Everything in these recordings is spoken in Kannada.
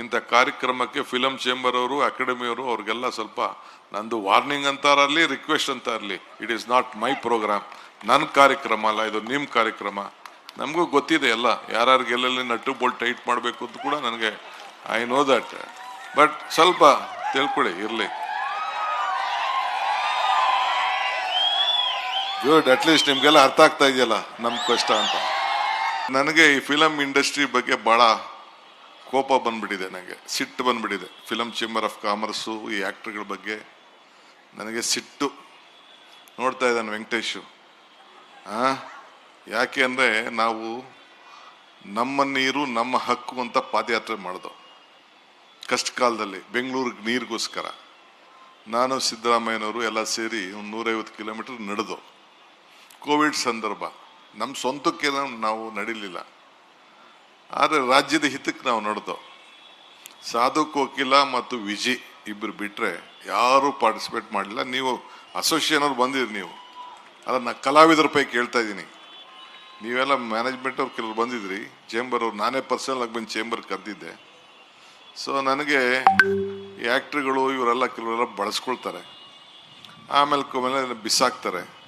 ಇಂಥ ಕಾರ್ಯಕ್ರಮಕ್ಕೆ ಫಿಲಮ್ ಚೇಂಬರ್ ಅವರು ಅಕಾಡೆಮಿಯವರು ಅವ್ರಿಗೆಲ್ಲ ಸ್ವಲ್ಪ ನಂದು ವಾರ್ನಿಂಗ್ ಅಂತಾರಲ್ಲಿ ರಿಕ್ವೆಸ್ಟ್ ಅಂತ ಇರಲಿ. It is not my programme ನನ್ನ ಕಾರ್ಯಕ್ರಮ ಅಲ್ಲ, ಇದು ನಿಮ್ಮ ಕಾರ್ಯಕ್ರಮ. ನಮಗೂ ಗೊತ್ತಿದೆ ಎಲ್ಲ. ಎಲ್ಲೆಲ್ಲಿ ನಟ್ಟು ಬೋಲ್ಟ್ ಟೈಟ್ ಮಾಡಬೇಕು ಅಂತ ಕೂಡ ನನಗೆ ಐ ನೋ ದಟ್ ಬಟ್ ಸ್ವಲ್ಪ ತಿಳ್ಕೊಳ್ಳಿ ಇರಲಿ. ಗುಡ್ ಅಟ್ಲೀಸ್ಟ್ ನಿಮಗೆಲ್ಲ ಅರ್ಥ ಆಗ್ತಾ ಇದೆಯಲ್ಲ ನಮ್ಮ ಕಷ್ಟ ಅಂತ. ನನಗೆ ಈ ಫಿಲಮ್ ಇಂಡಸ್ಟ್ರಿ ಬಗ್ಗೆ ಭಾಳ ಕೋಪ ಬಂದ್ಬಿಟ್ಟಿದೆ ನನಗೆ, ಸಿಟ್ಟು ಬಂದ್ಬಿಟ್ಟಿದೆ. ಫಿಲಮ್ ಚೇಂಬರ್ ಆಫ್ ಕಾಮರ್ಸು ಈ ಆ್ಯಕ್ಟ್ರ್ಗಳ ಬಗ್ಗೆ ನನಗೆ ಸಿಟ್ಟು ನೋಡ್ತಾ ಇದ್ದಾನೆ ವೆಂಕಟೇಶು. ಹಾಂ ಯಾಕೆ ಅಂದರೆ ನಾವು ನಮ್ಮ ನೀರು ನಮ್ಮ ಹಕ್ಕು ಅಂತ ಪಾದಯಾತ್ರೆ ಮಾಡ್ದೋ. ಕಷ್ಟ ಕಾಲದಲ್ಲಿ ಬೆಂಗಳೂರಿಗೆ ನೀರಿಗೋಸ್ಕರ. ನಾನು ಸಿದ್ದರಾಮಯ್ಯನವರು ಎಲ್ಲ ಸೇರಿ ಒಂದು ನೂರೈವತ್ತು ಕಿಲೋಮೀಟರ್ ನಡೆದು. ಕೋವಿಡ್ ಸಂದರ್ಭ, ನಮ್ಮ ಸ್ವಂತಕ್ಕೆ ನಾವು- ನಡಿಲಿಲ್ಲ. ಆದರೆ ರಾಜ್ಯದ ಹಿತಕ್ಕೆ ನಾವು ನಡೆದು. ಸಾಧು ಕೋಕಿಲ ಮತ್ತು ವಿಜಿ ಇಬ್ಬರು ಬಿಟ್ಟರೆ ಯಾರೂ ಪಾರ್ಟಿಸಿಪೇಟ್ ಮಾಡಲಿಲ್ಲ. ನೀವು ಅಸೋಸಿಯೇಷನ್ ಅವ್ರು ಬಂದಿರಿ ನೀವು. ಅದನ್ನು ಕಲಾವಿದರ ಪೈಕಿ ಕೇಳ್ತಾ ಇದ್ದೀನಿ. ನೀವೆಲ್ಲ ಮ್ಯಾನೇಜ್ಮೆಂಟ್ ಅವ್ರು ಕೆಲವ್ರು ಬಂದಿದ್ರಿ. ಚೇಂಬರ್ ಅವ್ರು, ನಾನೇ ಪರ್ಸನಲ್ ಆಗಿ ಬಂದು ಚೇಂಬರ್ ಕರೆದಿದ್ದೆ. ಸೊ ನನಗೆ ಈ ಆ್ಯಕ್ಟ್ರುಗಳು ಇವರೆಲ್ಲ ಕೆಲವರೆಲ್ಲ ಬಳಸ್ಕೊಳ್ತಾರೆ. ಆಮೇಲೆ ಕೊಮೇಲೆ ಬಿಸಾಕ್ತಾರೆ.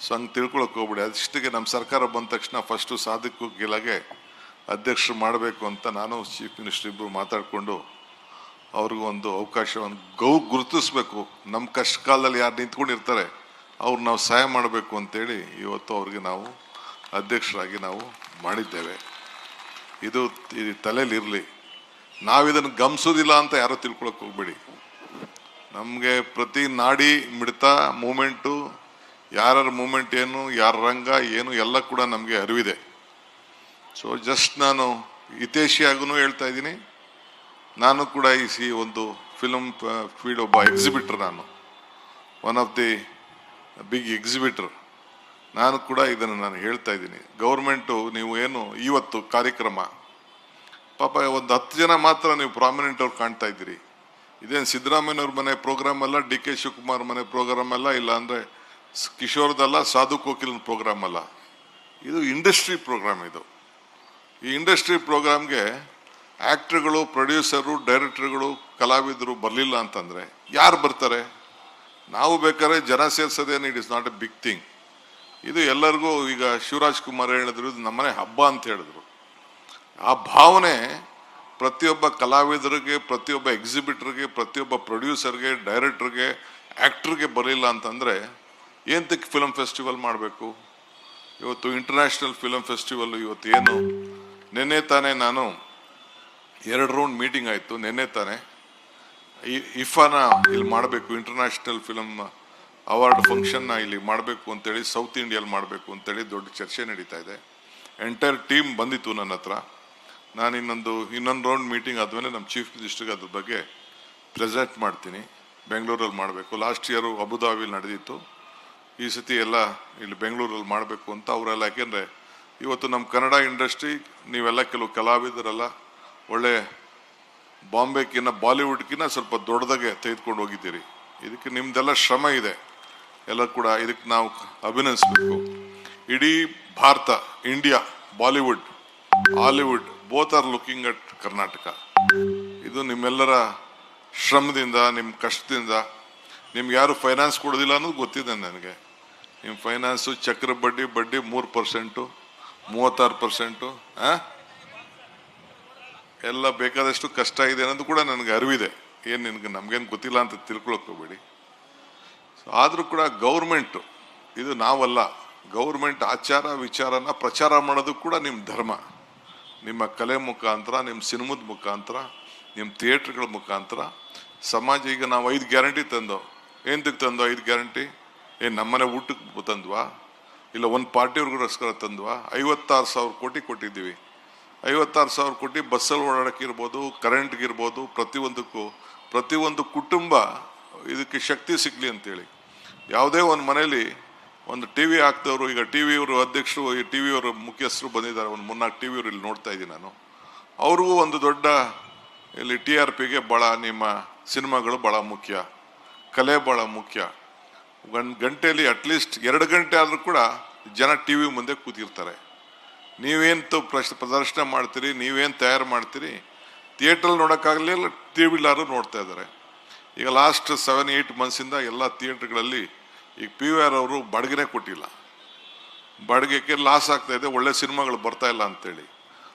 ಸೊ ಹಂಗೆ ತಿಳ್ಕೊಳಕ್ಕೆ ಹೋಗ್ಬಿಡಿ. ಅದಿಷ್ಟಿಗೆ ನಮ್ಮ ಸರ್ಕಾರ ಬಂದ ತಕ್ಷಣ ಫಸ್ಟು ಸಾಧಕ್ಕೆ ಗೆಲಗೆ ಅಧ್ಯಕ್ಷರು ಮಾಡಬೇಕು ಅಂತ ನಾನು ಚೀಫ್ ಮಿನಿಸ್ಟರ್ ಇಬ್ಬರು ಮಾತಾಡಿಕೊಂಡು ಅವ್ರಿಗೂ ಒಂದು ಅವಕಾಶವನ್ನು ಗೌ ಗುರುತಿಸ್ಬೇಕು. ನಮ್ಮ ಕಷ್ಟ ಕಾಲದಲ್ಲಿ ಯಾರು ನಿಂತ್ಕೊಂಡಿರ್ತಾರೆ, ಅವ್ರು ನಾವು ಸಹಾಯ ಮಾಡಬೇಕು ಅಂತೇಳಿ ಇವತ್ತು ಅವ್ರಿಗೆ ನಾವು ಅಧ್ಯಕ್ಷರಾಗಿ ನಾವು ಮಾಡಿದ್ದೇವೆ. ಇದು ಈ ತಲೆಯಲ್ಲಿರಲಿ ನಾವಿದನ್ನು ಗಮನಿಸೋದಿಲ್ಲ ಅಂತ ಯಾರೋ ತಿಳ್ಕೊಳಕ್ಕೆ ಹೋಗ್ಬೇಡಿ. ನಮಗೆ ಪ್ರತಿ ನಾಡಿ ಮಿಡಿತ ಮೂಮೆಂಟು, ಯಾರ್ಯಾರ ಮೂಮೆಂಟ್ ಏನು, ಯಾರ ರಂಗ ಏನು ಎಲ್ಲ ಕೂಡ ನಮಗೆ ಅರಿವಿದೆ. ಸೊ ಜಸ್ಟ್ ನಾನು ಹಿತೇಶಿಯಾಗೂ ಹೇಳ್ತಾ ಇದ್ದೀನಿ. ನಾನು ಕೂಡ ಈ ಸಿ ಒಂದು ಫಿಲಮ್ ಫೀಲ್ಡ್ ಒಬ್ಬ ಎಕ್ಸಿಬಿಟ್ರ್ ನಾನು. One of the big exhibitor ನಾನು ಕೂಡ ಇದನ್ನು ನಾನು ಹೇಳ್ತಾ ಇದ್ದೀನಿ. ಗೌರ್ಮೆಂಟು ನೀವು ಏನು ಇವತ್ತು ಕಾರ್ಯಕ್ರಮ. ಪಾಪ ಒಂದು ಹತ್ತು ಜನ ಮಾತ್ರ ನೀವು ಪ್ರಾಮಿನೆಂಟ್ ಅವ್ರು ಕಾಣ್ತಾ ಇದ್ದೀರಿ. ಇದೇನು ಸಿದ್ದರಾಮಯ್ಯನವ್ರ ಮನೆ ಪ್ರೋಗ್ರಾಮ್ ಅಲ್ಲ, ಡಿ ಕೆ ಶಿವಕುಮಾರ್ ಮನೆ ಪ್ರೋಗ್ರಾಮ್ ಅಲ್ಲ, ಇಲ್ಲ ಅಂದರೆ ಕಿಶೋರ್ದಲ್ಲ ಸಾಧು ಕೋಕಿಲ್ನ ಪ್ರೋಗ್ರಾಮ್ ಅಲ್ಲ. ಇದು ಇಂಡಸ್ಟ್ರಿ ಪ್ರೋಗ್ರಾಮ್ ಇದು. ಈ ಇಂಡಸ್ಟ್ರಿ ಪ್ರೋಗ್ರಾಮ್ಗೆ ಆ್ಯಕ್ಟ್ರುಗಳು ಪ್ರೊಡ್ಯೂಸರು ಡೈರೆಕ್ಟರ್ಗಳು ಕಲಾವಿದರು ಬರಲಿಲ್ಲ ಅಂತಂದರೆ ಯಾರು ಬರ್ತಾರೆ? ನಾವು ಬೇಕಾದ್ರೆ ಜನ ಸೇರ್ಸೋದೇನು it is not a big thing. ಇದು ಎಲ್ಲರಿಗೂ ಈಗ ಶಿವರಾಜ್ ಕುಮಾರ್ ಹೇಳಿದ್ರು, ಇದು ನಮ್ಮನೆ ಹಬ್ಬ ಅಂತ ಹೇಳಿದ್ರು. ಆ ಭಾವನೆ ಪ್ರತಿಯೊಬ್ಬ ಕಲಾವಿದರಿಗೆ, ಪ್ರತಿಯೊಬ್ಬ ಎಕ್ಸಿಬಿಟರ್ಗೆ ಪ್ರತಿಯೊಬ್ಬ ಪ್ರೊಡ್ಯೂಸರ್ಗೆ ಡೈರೆಕ್ಟ್ರಿಗೆ ಆ್ಯಕ್ಟ್ರಿಗೆ ಬರಲಿಲ್ಲ ಅಂತಂದರೆ ಏನಕ್ಕೆ ಫಿಲಮ್ ಫೆಸ್ಟಿವಲ್ ಮಾಡಬೇಕು? ಇವತ್ತು ಇಂಟರ್ನ್ಯಾಷನಲ್ ಫಿಲಮ್ ಫೆಸ್ಟಿವಲ್ ಇವತ್ತು ಏನು ನಿನ್ನೆ ತಾನೇ ನಾನು ಎರಡು ರೌಂಡ್ ಮೀಟಿಂಗ್ ಆಯಿತು, ನಿನ್ನೆ ತಾನೇ. ಇಫಾನ ಇಲ್ಲಿ ಮಾಡಬೇಕು ಇಂಟರ್ನ್ಯಾಷನಲ್ ಫಿಲಮ್ ಅವಾರ್ಡ್ ಫಂಕ್ಷನ್ನ ಇಲ್ಲಿ ಮಾಡಬೇಕು ಅಂತೇಳಿ ಸೌತ್ ಇಂಡಿಯಲ್ಲಿ ಮಾಡಬೇಕು ಅಂತೇಳಿ ದೊಡ್ಡ ಚರ್ಚೆ ನಡೀತಾ ಇದೆ. ಎಂಟೈರ್ ಟೀಮ್ ಬಂದಿತ್ತು ನನ್ನ ಹತ್ರ. ನಾನು ಇನ್ನೊಂದು ಇನ್ನೊಂದು ರೌಂಡ್ ಮೀಟಿಂಗ್ ಆದಮೇಲೆ ನಮ್ಮ ಚೀಫ್ ಮಿನಿಸ್ಟರ್ಗೆ ಅದ್ರ ಬಗ್ಗೆ ಪ್ರೆಸೆಂಟ್ ಮಾಡ್ತೀನಿ. ಬೆಂಗಳೂರಲ್ಲಿ ಮಾಡಬೇಕು. ಲಾಸ್ಟ್ ಇಯರು ಅಬುದಾಬಿಲಿ ನಡೆದಿತ್ತು. ಈ ಸತಿ ಎಲ್ಲ ಇಲ್ಲಿ ಬೆಂಗಳೂರಲ್ಲಿ ಮಾಡಬೇಕು ಅಂತ ಅವರೆಲ್ಲ ಯಾಕೆಂದರೆ ಇವತ್ತು ನಮ್ಮ ಕನ್ನಡ ಇಂಡಸ್ಟ್ರಿ, ನೀವೆಲ್ಲ ಕೆಲವು ಕಲಾವಿದರೆಲ್ಲ ಒಳ್ಳೆ ಬಾಂಬೆಕಿನ್ನ, ಬಾಲಿವುಡ್ಕಿನ್ನ ಸ್ವಲ್ಪ ದೊಡ್ಡದಾಗೆ ತೆಗೆದುಕೊಂಡು ಹೋಗಿದ್ದೀರಿ. ಇದಕ್ಕೆ ನಿಮ್ದೆಲ್ಲ ಶ್ರಮ ಇದೆ. ಎಲ್ಲ ಕೂಡ ಇದಕ್ಕೆ ನಾವು ಅಭಿನಂದಿಸಬೇಕು. ಇಡೀ Bharat, India, Bollywood, Hollywood both are looking at Karnataka ಇದು ನಿಮ್ಮೆಲ್ಲರ ಶ್ರಮದಿಂದ ನಿಮ್ಮ ಕಷ್ಟದಿಂದ. ನಿಮ್ಗೆ ಯಾರು ಫೈನಾನ್ಸ್ ಕೊಡೋದಿಲ್ಲ ಅನ್ನೋದು ಗೊತ್ತಿದೆ ನನಗೆ. ನಿಮ್ಮ ಫೈನಾನ್ಸು ಚಕ್ರ ಬಡ್ಡಿ ಬಡ್ಡಿ ಮೂರು ಪರ್ಸೆಂಟು ಮೂವತ್ತಾರು ಪರ್ಸೆಂಟು ಎಲ್ಲ ಬೇಕಾದಷ್ಟು ಕಷ್ಟ ಇದೆ ಅನ್ನೋದು ಕೂಡ ನನಗೆ ಅರಿವಿದೆ. ಏನು ನಿನಗೆ, ನಮಗೇನು ಗೊತ್ತಿಲ್ಲ ಅಂತ ತಿಳ್ಕೊಳಕ್ ಹೋಗ್ಬೇಡಿ. ಸೊ ಆದರೂ ಕೂಡ ಗೌರ್ಮೆಂಟು, ಇದು ನಾವಲ್ಲ, ಗೌರ್ಮೆಂಟ್ ಆಚಾರ ವಿಚಾರನ ಪ್ರಚಾರ ಮಾಡೋದು ಕೂಡ ನಿಮ್ಮ ಧರ್ಮ. ನಿಮ್ಮ ಕಲೆ ಮುಖಾಂತರ ನಿಮ್ಮ ಸಿನಿಮದ ಮುಖಾಂತರ ನಿಮ್ಮ ಥಿಯೇಟ್ರ್ಗಳ ಮುಖಾಂತರ. ಸಮಾಜ ಈಗ ನಾವು ಐದು ಗ್ಯಾರಂಟಿ ತಂದೋ ಏನಕ್ಕೆ ತಂದೋ ಐದು ಗ್ಯಾರಂಟಿ? ಏನು ನಮ್ಮನೆ ಊಟಕ್ಕೆ ತಂದ್ವಾ? ಇಲ್ಲ, ಒಂದು ಪಾರ್ಟಿಯವ್ರಿಗೋಸ್ಕರ ತಂದ್ವಾ? ಐವತ್ತಾರು ಸಾವಿರ ಕೋಟಿ ಕೊಟ್ಟಿದ್ದೀವಿ. ಐವತ್ತಾರು ಸಾವಿರ ಕೋಟಿ ಬಸ್ಸಲ್ಲಿ ಓಡಾಡೋಕ್ಕಿರ್ಬೋದು ಕರೆಂಟ್ಗೆ ಇರ್ಬೋದು, ಪ್ರತಿಯೊಂದಕ್ಕೂ. ಪ್ರತಿಯೊಂದು ಕುಟುಂಬ ಇದಕ್ಕೆ ಶಕ್ತಿ ಸಿಗಲಿ ಅಂತೇಳಿ. ಯಾವುದೇ ಒಂದು ಮನೇಲಿ ಒಂದು ಟಿ ವಿ ಹಾಕ್ತವ್ರು ಈಗ ಟಿ ವಿಯವರು ಅಧ್ಯಕ್ಷರು, ಈ ಟಿ ವಿಯವರು ಮುಖ್ಯಸ್ಥರು ಬಂದಿದ್ದಾರೆ, ಒಂದು ಮೂರ್ನಾಲ್ಕು ಟಿ ವಿಯವರು ಇಲ್ಲಿ ನೋಡ್ತಾ ಇದ್ದೀನಿ ನಾನು. ಅವ್ರಿಗೂ ಒಂದು ದೊಡ್ಡ ಇಲ್ಲಿ ಟಿ ಆರ್ ಪಿಗೆ ಭಾಳ ನಿಮ್ಮ ಸಿನಿಮಾಗಳು ಭಾಳ ಮುಖ್ಯ. ಕಲೆ ಭಾಳ ಮುಖ್ಯ. ಗಂಟೆಯಲ್ಲಿ ಅಟ್ಲೀಸ್ಟ್ ಎರಡು ಗಂಟೆ ಆದರೂ ಕೂಡ ಜನ ಟಿ ವಿ ಮುಂದೆ ಕೂತಿರ್ತಾರೆ. ನೀವೇನು ಪ್ರಶ್, ಪ್ರದರ್ಶನ ಮಾಡ್ತೀರಿ, ನೀವೇನು ತಯಾರು ಮಾಡ್ತೀರಿ? ಥಿಯೇಟ್ರಲ್ಲಿ ನೋಡೋಕ್ಕಾಗಲಿಲ್ಲ ಟಿ ವಿಲಾರು ನೋಡ್ತಾ ಇದ್ದಾರೆ. ಈಗ ಲಾಸ್ಟ್ ಸೆವೆನ್ ಏಯ್ಟ್ ಮಂತ್ಸಿಂದ ಎಲ್ಲ ಥಿಯೇಟ್ರ್ಗಳಲ್ಲಿ ಈಗ ಪಿ ವಿ ಆರ್ ಅವರು ಬಾಡಿಗೆನೇ ಕೊಟ್ಟಿಲ್ಲ. ಬಾಡಿಗೆಗೆ ಲಾಸ್ ಆಗ್ತಾ ಇದೆ, ಒಳ್ಳೆ ಸಿನಿಮಾಗಳು ಬರ್ತಾ ಇಲ್ಲ ಅಂತೇಳಿ.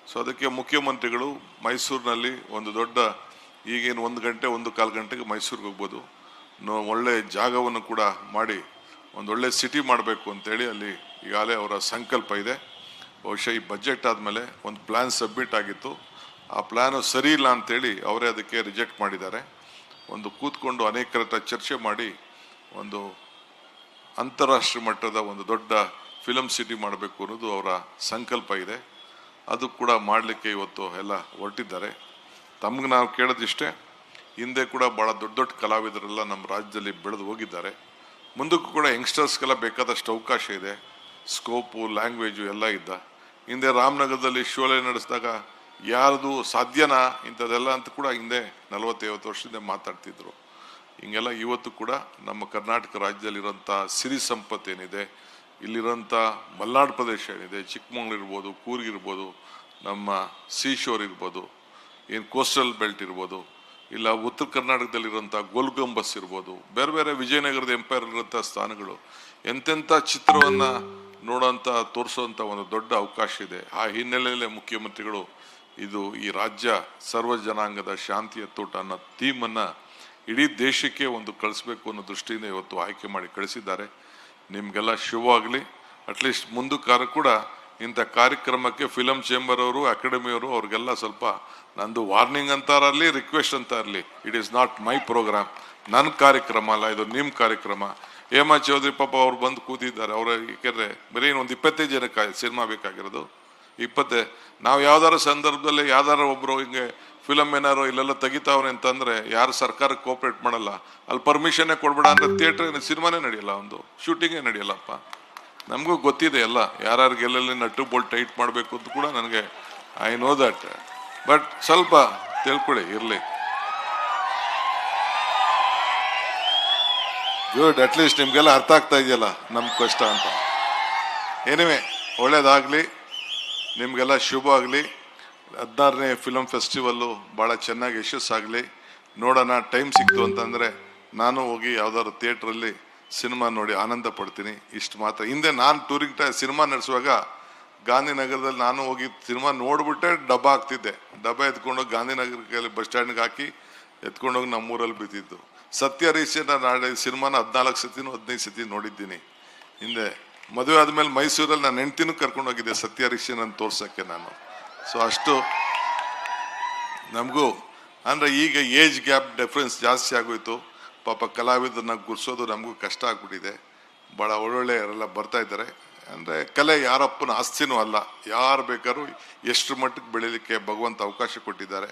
ಸೊ ಅದಕ್ಕೆ ಮುಖ್ಯಮಂತ್ರಿಗಳು ಮೈಸೂರಿನಲ್ಲಿ ಒಂದು ದೊಡ್ಡ ಈಗೇನು ಒಂದು ಗಂಟೆ, ಒಂದು ಕಾಲು ಗಂಟೆಗೆ ಮೈಸೂರಿಗೆ ಹೋಗ್ಬೋದು. ಒಳ್ಳೆ ಜಾಗವನ್ನು ಕೂಡ ಮಾಡಿ, ಒಂದು ಒಳ್ಳೆ ಸಿಟಿ ಮಾಡಬೇಕು ಅಂತೇಳಿ ಅಲ್ಲಿ ಈಗಾಗಲೇ ಅವರ ಸಂಕಲ್ಪ ಇದೆ. ಬಹುಶಃ ಈ ಬಜೆಟ್ ಆದಮೇಲೆ ಒಂದು ಪ್ಲ್ಯಾನ್ ಸಬ್ಮಿಟ್ ಆಗಿತ್ತು. ಆ ಪ್ಲ್ಯಾನು ಸರಿ ಇಲ್ಲ ಅಂತೇಳಿ ಅವರೇ ಅದಕ್ಕೆ ರಿಜೆಕ್ಟ್ ಮಾಡಿದ್ದಾರೆ. ಒಂದು ಕೂತ್ಕೊಂಡು ಅನೇಕರ ಹತ್ರ ಚರ್ಚೆ ಮಾಡಿ ಒಂದು ಅಂತಾರಾಷ್ಟ್ರೀಯ ಮಟ್ಟದ ಒಂದು ದೊಡ್ಡ ಫಿಲಮ್ ಸಿಟಿ ಮಾಡಬೇಕು ಅನ್ನೋದು ಅವರ ಸಂಕಲ್ಪ ಇದೆ. ಅದು ಕೂಡ ಮಾಡಲಿಕ್ಕೆ ಇವತ್ತು ಎಲ್ಲ ಹೊರಟಿದ್ದಾರೆ. ತಮ್ಗೆ ನಾವು ಕೇಳೋದಿಷ್ಟೇ, ಹಿಂದೆ ಕೂಡ ಭಾಳ ದೊಡ್ಡ ದೊಡ್ಡ ಕಲಾವಿದರೆಲ್ಲ ನಮ್ಮ ರಾಜ್ಯದಲ್ಲಿ ಬೆಳೆದು ಹೋಗಿದ್ದಾರೆ. ಮುಂದಕ್ಕೂ ಕೂಡ ಯಂಗ್ಸ್ಟರ್ಸ್ಗೆಲ್ಲ ಬೇಕಾದಷ್ಟು ಅವಕಾಶ ಇದೆ. ಸ್ಕೋಪು ಲ್ಯಾಂಗ್ವೇಜು ಎಲ್ಲ ಇದ್ದ. ಹಿಂದೆ ರಾಮನಗರದಲ್ಲಿ ಶೋಲೆ ನಡೆಸಿದಾಗ ಯಾರದು ಸಾಧ್ಯನಾ ಇಂಥದ್ದೆಲ್ಲ ಅಂತ ಕೂಡ ಹಿಂದೆ ನಲವತ್ತೈವತ್ತು ವರ್ಷದಿಂದ ಮಾತಾಡ್ತಿದ್ರು. ಹಿಂಗೆಲ್ಲ ಇವತ್ತು ಕೂಡ ನಮ್ಮ ಕರ್ನಾಟಕ ರಾಜ್ಯದಲ್ಲಿರೋಂಥ ಸಿರಿ ಸಂಪತ್ತೇನಿದೆ ಇಲ್ಲಿರೋಂಥ ಮಲ್ನಾಡು ಪ್ರದೇಶ ಏನಿದೆ, ಚಿಕ್ಕಮಂಗ್ಳೂರು ಇರ್ಬೋದು, ಕೂರ್ಗ್ ಇರ್ಬೋದು, ನಮ್ಮ ಸೀಶೋರ್ ಇರ್ಬೋದು, ಏನು ಕೋಸ್ಟಲ್ ಬೆಲ್ಟ್ ಇರ್ಬೋದು, ಇಲ್ಲ ಉತ್ತರ ಕರ್ನಾಟಕದಲ್ಲಿರುವಂಥ ಗೋಲ್ಗಂಬಸ್ ಇರ್ಬೋದು, ಬೇರೆ ಬೇರೆ ವಿಜಯನಗರದ ಎಂಪೈರ್ ಇರುವಂಥ ಸ್ಥಾನಗಳು, ಎಂತೆಂಥ ಚಿತ್ರವನ್ನು ನೋಡೋಂಥ ತೋರಿಸೋಂಥ ಒಂದು ದೊಡ್ಡ ಅವಕಾಶ ಇದೆ. ಆ ಹಿನ್ನೆಲೆಯಲ್ಲಿ ಮುಖ್ಯಮಂತ್ರಿಗಳು ಇದು ಈ ರಾಜ್ಯ ಸರ್ವ ಜನಾಂಗದ ಶಾಂತಿಯ ತೋಟ ಅನ್ನೋ ಥೀಮನ್ನು ಇಡೀ ದೇಶಕ್ಕೆ ಒಂದು ಕಳಿಸ್ಬೇಕು ಅನ್ನೋ ದೃಷ್ಟಿಯಿಂದ ಇವತ್ತು ಆಯ್ಕೆ ಮಾಡಿ ಕಳಿಸಿದ್ದಾರೆ. ನಿಮಗೆಲ್ಲ ಶುಭವಾಗಲಿ ಅಟ್ಲೀಸ್ಟ್ ಮುಂದಕ್ಕಾರ ಕೂಡ ಇಂಥ ಕಾರ್ಯಕ್ರಮಕ್ಕೆ ಫಿಲಮ್ ಚೇಂಬರ್ ಅವರು ಅಕಾಡೆಮಿಯವರು ಅವ್ರಿಗೆಲ್ಲ ಸ್ವಲ್ಪ ನಂದು ವಾರ್ನಿಂಗ್ ಅಂತಾರಲ್ಲಿ ರಿಕ್ವೆಸ್ಟ್ ಅಂತ ಇರಲಿ. It is not my programme ನನ್ನ ಕಾರ್ಯಕ್ರಮ ಅಲ್ಲ, ಇದು ನಿಮ್ಮ ಕಾರ್ಯಕ್ರಮ. ಹೇಮಾ ಚೌಧರಿ ಪಾಪ ಅವ್ರು ಬಂದು ಕೂತಿದ್ದಾರೆ. ಅವರ ಯಾಕೆಂದ್ರೆ ಬರೀ ಒಂದು ಇಪ್ಪತ್ತೈದು ಜನಕ್ಕೆ ಸಿನಿಮಾ ಬೇಕಾಗಿರೋದು. ಇಪ್ಪತ್ತೇ, ನಾವು ಯಾವ್ದಾರ ಸಂದರ್ಭದಲ್ಲಿ ಯಾವ್ದಾರ ಒಬ್ರು ಹಿಂಗೆ ಫಿಲಮ್ ಏನಾರು ಇಲ್ಲೆಲ್ಲ ತೆಗಿತಾವ್ರೆ ಅಂತಂದ್ರೆ ಯಾರು ಸರ್ಕಾರಕ್ಕೆ ಕೋಪರೇಟ್ ಮಾಡಲ್ಲ. ಅಲ್ಲಿ ಪರ್ಮಿಷನ್ನೇ ಕೊಡ್ಬೇಡ ಅಂದ್ರೆ ಥಿಯೇಟರ್ ಸಿನಿಮಾನೇ ನಡೆಯಲ್ಲ ಒಂದು. ಶೂಟಿಂಗೇ ನಡೆಯಲ್ಲಪ್ಪ. ನಮಗೂ ಗೊತ್ತಿದೆ ಎಲ್ಲ. ಯಾರ್ಯಾರಿಗೆ ಎಲ್ಲೆಲ್ಲಿ ನಟ್ಟು ಬೋಲ್ಟ್ ಟೈಟ್ ಮಾಡಬೇಕು ಅಂತ ಕೂಡ ನನಗೆ ಐ ನೋ ದಟ್ ಬಟ್ ಸ್ವಲ್ಪ ತಿಳ್ಕೊಳ್ಳಿ, ಇರಲಿ. ಗುಡ್ ಅಟ್ಲೀಸ್ಟ್ ನಿಮ್ಗೆಲ್ಲ ಅರ್ಥ ಆಗ್ತಾ ಇದೆಯಲ್ಲ ನಮ್ಮ ಕಷ್ಟ ಅಂತ. ಏನಿವೆ ಒಳ್ಳೇದಾಗಲಿ, ನಿಮಗೆಲ್ಲ ಶುಭ ಆಗಲಿ. ಹದಿನಾರನೇ ಫಿಲಮ್ ಫೆಸ್ಟಿವಲ್ಲು ಭಾಳ ಚೆನ್ನಾಗಿ ಯಶಸ್ಸಾಗಲಿ ನೋಡೋಣ ಟೈಮ್ ಸಿಕ್ತು ಅಂತಂದರೆ ನಾನು ಹೋಗಿ ಯಾವ್ದಾದ್ರು ಥಿಯೇಟ್ರಲ್ಲಿ ಸಿನಿಮಾ ನೋಡಿ ಆನಂದ ಪಡ್ತೀನಿ. ಇಷ್ಟು ಮಾತ್ರ. ಹಿಂದೆ ನಾನು ಟೂರಿಂಗ್ ಟೈ ಸಿನಿಮಾ ನಡೆಸುವಾಗ ಗಾಂಧಿನಗರದಲ್ಲಿ ನಾನು ಹೋಗಿ ಸಿನಿಮಾ ನೋಡಿಬಿಟ್ಟೆ, ಡಬ್ಬ ಹಾಕ್ತಿದ್ದೆ. ಡಬ್ಬ ಎತ್ಕೊಂಡೋಗಿ ಗಾಂಧಿನಗರಕ್ಕೆ ಬಸ್ ಸ್ಟ್ಯಾಂಡ್ಗೆ ಹಾಕಿ ಎತ್ಕೊಂಡೋಗಿ ನಮ್ಮೂರಲ್ಲಿ ಬಿದ್ದಿದ್ದು. ಸತ್ಯ ಹರೀಶನ ನಾಳೆ ಸಿನಿಮಾನ ಹದಿನಾಲ್ಕು ಸತಿನೂ ಹದಿನೈದು ಸತಿ ನೋಡಿದ್ದೀನಿ. ಹಿಂದೆ ಮದುವೆ ಆದಮೇಲೆ ಮೈಸೂರಲ್ಲಿ ನಾನು ಹೆಂಡ್ತಿನೂ ಕರ್ಕೊಂಡೋಗಿದ್ದೆ ಸತ್ಯ ಹರೀಶನ ತೋರ್ಸೋಕ್ಕೆ ನಾನು. ಸೊ ಅಷ್ಟು ನಮಗೂ ಅಂದರೆ ಈಗ ಏಜ್ ಗ್ಯಾಪ್ ಡಿಫ್ರೆನ್ಸ್ ಜಾಸ್ತಿ ಆಗೋಯ್ತು. ಪಾಪ ಕಲಾವಿದರನ್ನ ಗುರ್ಸೋದು ನಮಗೂ ಕಷ್ಟ ಆಗ್ಬಿಟ್ಟಿದೆ. ಭಾಳ ಒಳ್ಳೊಳ್ಳೆಯವರೆಲ್ಲ ಬರ್ತಾ ಇದ್ದಾರೆ. ಅಂದರೆ ಕಲೆ ಯಾರಪ್ಪನ ಆಸ್ತಿನೂ ಅಲ್ಲ. ಯಾರು ಬೇಕಾದ್ರೂ ಎಷ್ಟು ಮಟ್ಟಕ್ಕೆ ಬೆಳೀಲಿಕ್ಕೆ ಭಗವಂತ ಅವಕಾಶ ಕೊಟ್ಟಿದ್ದಾರೆ.